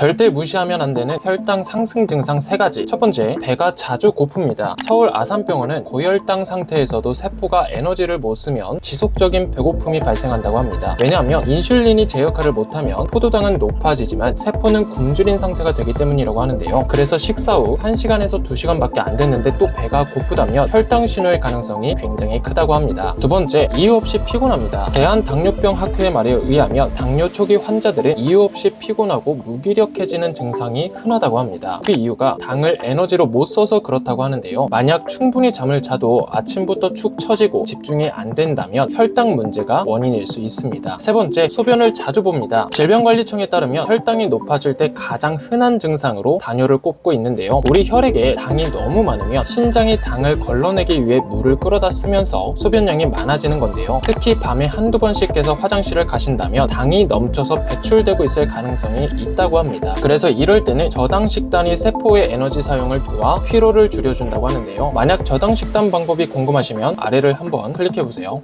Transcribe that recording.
절대 무시하면 안 되는 혈당 상승 증상 세 가지. 첫 번째, 배가 자주 고픕니다. 서울 아산병원은 고혈당 상태에서도 세포가 에너지를 못 쓰면 지속적인 배고픔이 발생한다고 합니다. 왜냐하면 인슐린이 제 역할을 못하면 포도당은 높아지지만 세포는 굶주린 상태가 되기 때문이라고 하는데요. 그래서 식사 후 1시간에서 2시간밖에 안 됐는데 또 배가 고프다면 혈당 신호의 가능성이 굉장히 크다고 합니다. 두 번째, 이유 없이 피곤합니다. 대한당뇨병 학회의 말에 의하면 당뇨 초기 환자들은 이유 없이 피곤하고 무기력 해지는 증상이 흔하다고 합니다. 그 이유가 당을 에너지로 못 써서 그렇다고 하는데요. 만약 충분히 잠을 자도 아침부터 축 처지고 집중이 안 된다면 혈당 문제가 원인일 수 있습니다. 세 번째, 소변을 자주 봅니다. 질병관리청에 따르면 혈당이 높아질 때 가장 흔한 증상으로 당뇨를 꼽고 있는데요. 우리 혈액에 당이 너무 많으면 신장이 당을 걸러내기 위해 물을 끌어다 쓰면서 소변량이 많아지는 건데요. 특히 밤에 한두 번씩 깨서 화장실을 가신다면 당이 넘쳐서 배출되고 있을 가능성이 있다고 합 니다. 그래서 이럴 때는 저당 식단이 세포의 에너지 사용을 도와 피로를 줄여준다고 하는데요. 만약 저당 식단 방법이 궁금하시면 아래를 한번 클릭해 보세요.